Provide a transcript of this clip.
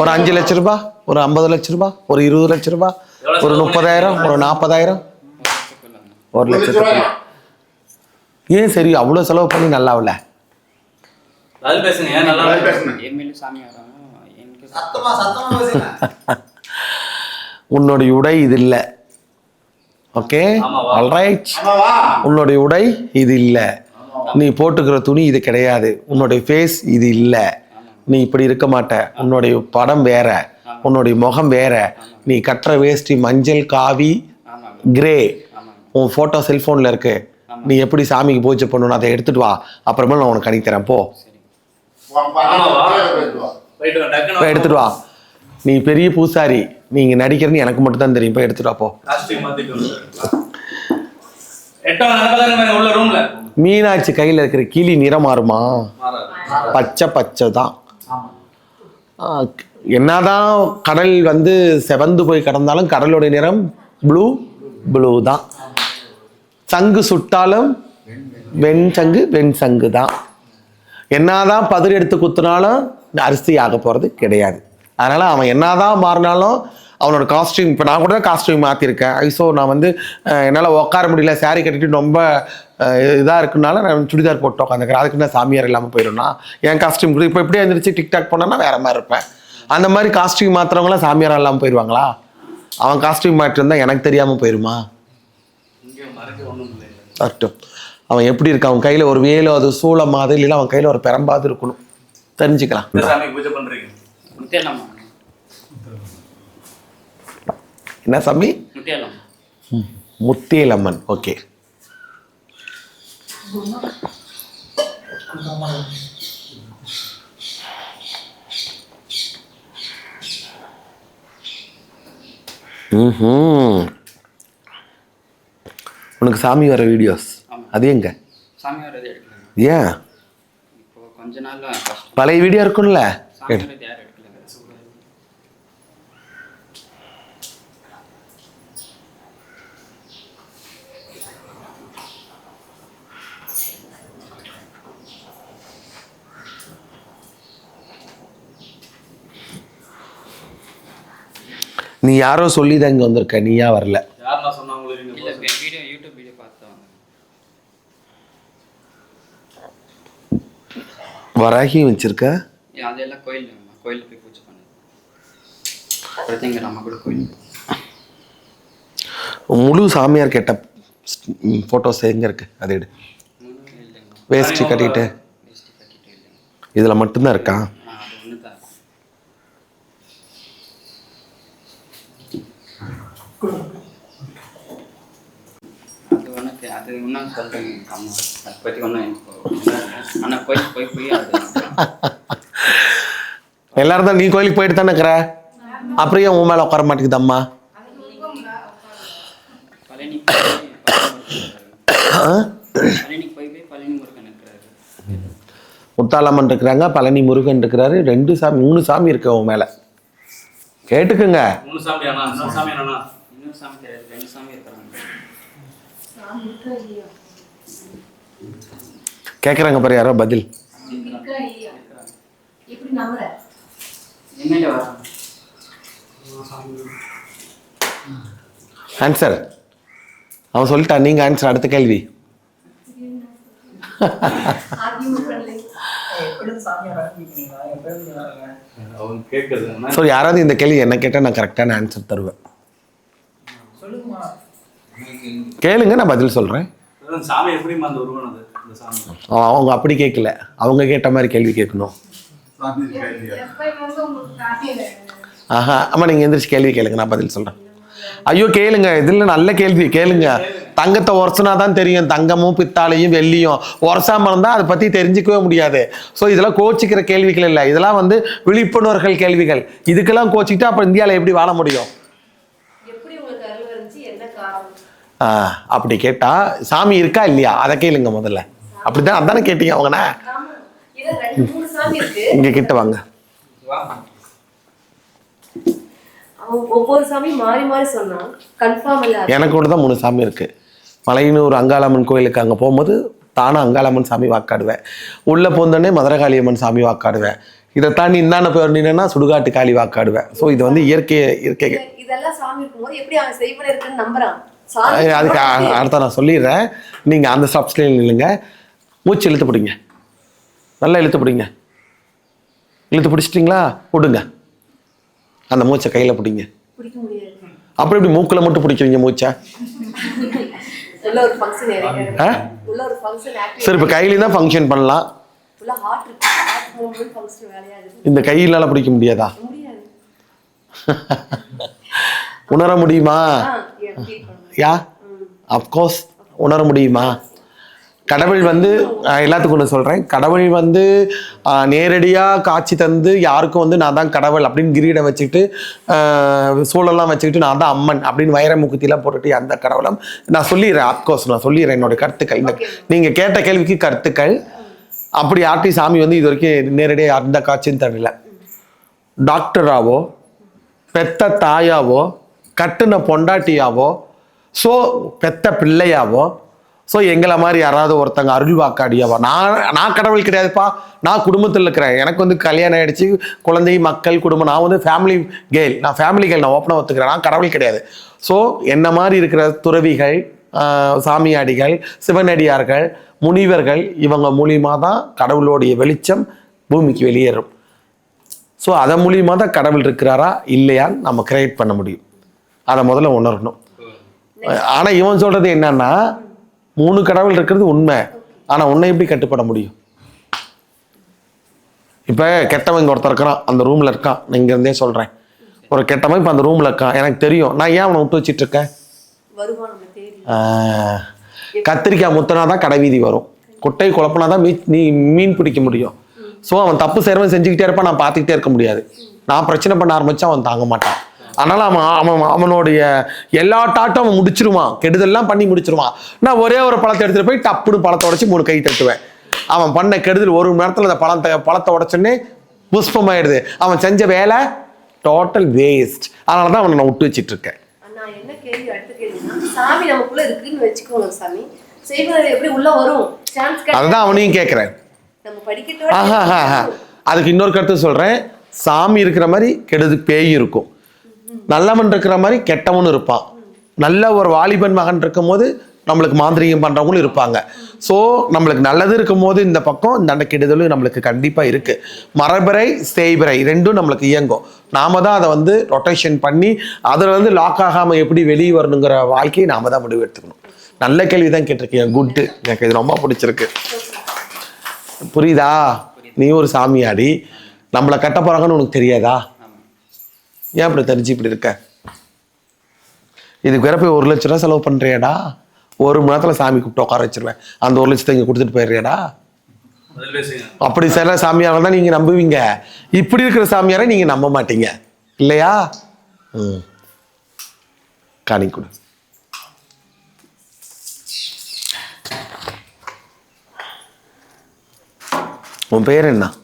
ஒரு அஞ்சு லட்ச ரூபாய் ஒரு ஐம்பது லட்ச ரூபாய் ஒரு இருபது லட்ச ரூபாய் ஒரு முப்பதாயிரம் ஒரு நாற்பதாயிரம். ஒரு லட்சத்துக்கு ஏன் சரி அவ்வளோ செலவு பண்ணி நல்லா பேசுங்க உன்னுடைய உடை இது இல்லை. ஓகே உன்னுடைய உடை இது இல்லை. நீ போட்டுக்கிற துணி இது கிடையாது. உன்னுடைய ஃபேஸ் இது இல்லை. நீ இப்படி இருக்க மாட்ட. உன்னுடைய படம் வேற. உன்னுடைய முகம் வேற. நீ கட்டுற வேஷ்டி மஞ்சள் காவி கிரே உன் ஃபோட்டோ செல்ஃபோனில் இருக்கு. நீ எப்படி சாமிக்கு பூஜை பண்ணணும் அதை எடுத்துட்டு வா. அப்புறமா நான் உனக்கு அனுப்பி தரேன் போ எடுத்துட்டு வா. நீ பெரிய பூசாரி. நீங்க நடிக்கிறன்னு எனக்கு மட்டும் தான் தெரியும். போய் எடுத்துட்டு வா போ. மீனாட்சி கையில் இருக்கிற கிளி நிறம் மாறுமா? பச்சை பச்சை தான் என்னதான் கடல் வந்து செவந்து போய் கிடந்தாலும் கடலுடைய நிறம் ப்ளூ ப்ளூ தான் சங்கு சுட்டாலும் வெண் சங்கு வெண் சங்கு தான் என்னதான் பதிர் எடுத்து குத்துனாலும் அரிசி ஆக போகிறது கிடையாது. அதனால் அவன் என்னதான் மாறினாலும் அவனோட காஸ்டியூம் இப்போ நான் கூட காஸ்டியூம் மாற்றிருக்கேன் ஐசோ நான் வந்து என்னால் உட்கார முடியல. saree கட்டிட்டு ரொம்ப இதாக இருக்குனால நான் சுடிதார் போட்டு உட்காந்துக்கிறேன் அதுக்கு நான் சாமியார் இல்லாமல் போயிடும்னா என் காஸ்டியூம் கூட இப்போ எப்படி எழுந்திரிச்சு டிக்டாக் போனேன்னா வேற மாதிரி இருப்பேன். அந்த மாதிரி காஸ்டியூம் மாத்துறவங்களாம் சாமியார் இல்லாமல் போயிடுவாங்களா அவன் காஸ்டியூம் மாற்றிருந்தா எனக்கு தெரியாமல் போயிடுமா வரட்டும் அவன் எப்படி இருக்கான்? அவன் கையில் ஒரு வேலோ அது சூளமாது இல்லைன்னா அவன் கையில் ஒரு பெரம்பாது இருக்கணும். தெரிஞ்சுக்கலாம் இந்த சாமி பூஜை பண்றீங்க முத்தியலாமா என்ன சாமி? முத்தேலம்மன் ஓகே. உனக்கு சாமி வர வீடியோஸ். அது எங்க? ஏன்? பழைய வீடியோ இருக்கும்ல. நீ யாரோ சொல்லி தான் இங்கே வந்திருக்க. நீயா வரல. வராகி வச்சிருக்க? அதெல்லாம் கோயிலுங்கம்மா கோயிலில் போய் பூஜை பிரத்திங்க நம்ம கூட கோயில். முழு சாமியார் கேட்ட ஃபோட்டோஸ் எங்கே இருக்கு? அது எடு. வேஷ்டி கட்டிட்டு. இதில் மட்டும்தான் இருக்கா ஆ அது ஒன்று தான் அது உனக்கு அது இன்னும் சொல்கிறேங்க அம்மா அதை பற்றி ஒன்றும் ஆனால் போய் போய் எல்லாரும் தான் நீ கோயிலுக்கு போயிட்டு தானே இருக்கிற? அப்புறம் ஏன் உன் மேலே உட்கார மாட்டேங்குதம்மா பழனி முத்தாலம்மன் இருக்கிறாங்க பழனி முருகன் இருக்கிறாரு ரெண்டு சாமி மூணு சாமி இருக்கு உன் மேலே. கேட்டுக்குங்க. சாமி தெரியாது ரெண்டு சாமி இருக்கிறாங்க. கேட்குறாங்க பாரு யாரோ பதில். ஆன்சர் அவன் சொல்லிட்டான் நீங்கள் ஆன்சர் அடுத்த கேள்வி. ஸோ யாராவது இந்த கேள்வி என்ன கேட்டால் நான் கரெக்டான ஆன்சர் தருவேன். கேளுங்க நான் பதில் சொல்கிறேன் சாமி எப்படிமா அந்த உருவனது இந்த சாமி? அவங்க அப்படி கேட்கல. அவங்க கேட்ட மாதிரி கேள்வி கேட்கணும். ஆஹா ஆமாம் நீங்கள் எந்திரிச்சு கேள்வி கேளுங்க நான் பதில் சொல்கிறேன் ஐயோ கேளுங்க இதில் நல்ல கேள்வி கேளுங்க. தங்கத்தை உரசுனா தான் தெரியும். தங்கமும் பித்தாளையும் வெள்ளியும். உரசாம இருந்தால் அதை பற்றி தெரிஞ்சுக்கவே முடியாது. ஸோ இதெல்லாம் கோச்சிக்கிற கேள்விகள் இல்லை. இதெல்லாம் வந்து விழிப்புணர்வுகள் கேள்விகள். இதுக்கெல்லாம் கோச்சிக்கிட்டு அப்புறம் இந்தியாவில் எப்படி வாழ முடியும்? அப்படி கேட்டால் சாமி இருக்கா இல்லையா? அதை கேளுங்க முதல்ல. அப்படிதான் அதானே கேட்டீங்க அவங்கண்ணா இங்கே கிட்ட வாங்க. ஒவ்வொரு சாமி மாறி மாறி எனக்கு கூட தான் மூணு சாமி இருக்குது மலையனூர் அங்காளம்மன் கோயிலுக்கு அங்கே போகும்போது தானும் அங்காளம்மன் சாமி வாக்காடுவேன். உள்ளே போந்தோடனே மதுரகாளியம்மன் சாமி வாக்காடுவேன். இதை தாண்டி இந்தாண்ட நின்னா சுடுகாட்டு காளி வாக்காடுவேன். ஸோ இது வந்து இயற்கை இயற்கை இதெல்லாம் சாமி இருக்கும்போது எப்படி அவன் செய்வன இருக்குன்னு நம்புறான்? அதுக்கு அடுத்த நான் சொல்லிடுறேன். நீங்கள் அந்த சப்ஸ்கிரைப் நில்லுங்க. மூச்சு இழுத்து பிடிங்க. நல்லா இழுத்து பிடிங்க. இழுத்து பிடிச்சிட்டிங்களா? விடுங்க. அந்த மூச்சை கையில் பிடிங்க. அப்புறம் இப்படி மூக்கில் மட்டும் பிடிக்கிறீங்க மூச்சை? சரி இப்போ கையில தான் ஃபங்க்ஷன் பண்ணலாம். இந்த கையிலால பிடிக்க முடியாதா? உணர முடியுமா? யா? அப்கோர்ஸ் உணர முடியுமா? கடவுள் வந்து எல்லாத்துக்கும் ஒன்று சொல்கிறேன் கடவுள் வந்து நேரடியாக காட்சி தந்து யாருக்கும் வந்து நான் தான் கடவுள் அப்படின்னு கிரீடம் வச்சுக்கிட்டு சூழலாம் வச்சுக்கிட்டு நான் தான் அம்மன் அப்படின்னு வைர முக்குத்திலாம் போட்டுட்டு அந்த கடவுளம். நான் சொல்லிடுறேன் அப்கோர்ஸ் நான் சொல்லிடுறேன் என்னோட கருத்துக்கள். இந்த நீங்கள் கேட்ட கேள்விக்கு கருத்துக்கள். அப்படி ஆர்டி சாமி வந்து இது வரைக்கும் நேரடியாக அந்த காட்சியும் தரல டாக்டராவோ பெத்த தாயாவோ கட்டுன பொண்டாட்டியாவோ ஸோ பெத்த பிள்ளையாவோ ஸோ எங்களை மாதிரி யாராவது ஒருத்தங்க அருள் வாக்காடியாவோ நான் நான் கடவுள் கிடையாதுப்பா. நான் குடும்பத்தில் இருக்கிறேன். எனக்கு வந்து கல்யாணம் ஆகிடுச்சு குழந்தை மக்கள் குடும்பம். நான் வந்து ஃபேமிலி கேள் நான் ஃபேமிலி கேள் நான் ஓப்பனாக ஒத்துக்கிறேன். நான் கடவுள் கிடையாது. ஸோ என்ன மாதிரி இருக்கிற துறவிகள் சாமியாடிகள் சிவனடியார்கள் முனிவர்கள் இவங்க மூலியமாக தான் கடவுளுடைய வெளிச்சம் பூமிக்கு வெளியேறும். ஸோ அதன் மூலியமாக தான் கடவுள் இருக்கிறாரா இல்லையான்னு நம்ம கிரியேட் பண்ண முடியும். அதை முதல்ல உணரணும். ஆனால் இவன் சொல்கிறது என்னன்னா மூணு கடவுள் இருக்கிறது உண்மை. ஆனால் உன்னை எப்படி கட்டுப்பட முடியும்? இப்போ கெட்டவன் இங்கே ஒருத்தர் இருக்கிறான் அந்த ரூமில் இருக்கான். நான் இங்கேருந்தே சொல்கிறேன் ஒரு கெட்டவன் இப்போ அந்த ரூமில் இருக்கான். எனக்கு தெரியும். நான் ஏன் அவனை விட்டு வச்சிட்டு இருக்கேன்? கத்திரிக்காய் முத்தனா தான் கடைவீதி வரும். குட்டை குழப்பினா தான் மீன் நீ மீன் பிடிக்க முடியும். ஸோ அவன் தப்பு செய்கிறவன் செஞ்சுக்கிட்டே இருப்பான். நான் பார்த்துக்கிட்டே இருக்க முடியாது. நான் பிரச்சனை பண்ண ஆரம்பித்தா அவன் தாங்க மாட்டான். அதனால அவன் அவன் அவனுடைய எல்லா டாட்டும் அவன் முடிச்சிருவான் கெடுதல்லாம் பண்ணி முடிச்சிருவான் நான் ஒரே ஒரு பழத்தை எடுத்துட்டு போய் டப்புன்னு பழத்தை உடச்சி மூணு கை தட்டுவேன். அவன் பண்ண கெடுதல் ஒரு மணி நேரத்தில் அந்த பழத்தை பழத்தை உடச்சோடனே புஷ்பமாயிடுது. அவன் செஞ்ச வேலை டோட்டல் வேஸ்ட் அதனால தான் அவனை நான் விட்டு வச்சிட்டு இருக்கேன் என்ன கேள்வி அடுத்த கேள்வினா சாமி நமக்குள்ள இருக்குன்னு வச்சுக்கோங்க சாமி. செய்வன எப்படி உள்ள வரும்? சான்ஸ் அதுதான் அவனையும் கேட்குறேன் நம்ம படிக்கட்டோட ஆஹா ஆஹா. அதுக்கு இன்னொரு கருத்து சொல்றேன். சாமி இருக்கிற மாதிரி கெடுது பேய் இருக்கும். நல்லவன் இருக்கிற மாதிரி கெட்டவனும் இருப்பான். நல்ல ஒரு வாலிபன் மகன் இருக்கும் போது நம்மளுக்கு மாந்திரீகம் பண்ணுறவங்களும் இருப்பாங்க. ஸோ நம்மளுக்கு நல்லது இருக்கும்போது இந்த பக்கம் இந்த கெடுதலும் நம்மளுக்கு கண்டிப்பாக இருக்குது மரபிறை சேய்பிறை ரெண்டும் நம்மளுக்கு இயங்கும். நாம தான் அதை வந்து ரொட்டேஷன் பண்ணி அதில் வந்து லாக் ஆகாமல் எப்படி வெளியே வரணுங்கிற வாழ்க்கையை நாம தான் முடிவு எடுத்துக்கணும். நல்ல கேள்வி தான் கேட்டிருக்கீங்க. குட்டு எனக்கு இது ரொம்ப பிடிச்சிருக்கு. புரியுதா? நீ ஒரு சாமியாடி. நம்மளை கட்ட போகிறாங்கன்னு உனக்கு தெரியாதா? ஏன் இப்படி தெரிஞ்சு இப்படி இருக்க? இதுக்கு வேற போய் ஒரு லட்ச ரூபா செலவு பண்றியாடா. ஒரு மணி நேரத்தில் சாமி கூப்பிட்டு உட்கார வச்சிருவேன். அந்த ஒரு லட்சத்தை இங்கே கொடுத்துட்டு போயிடுறியாடா. அப்படி சில சாமியாரை தான் நீங்கள் நம்புவீங்க. இப்படி இருக்கிற சாமியாரை நீங்கள் நம்ப மாட்டீங்க. இல்லையா? ம். காணி கொடு. உன் பேர் என்ன?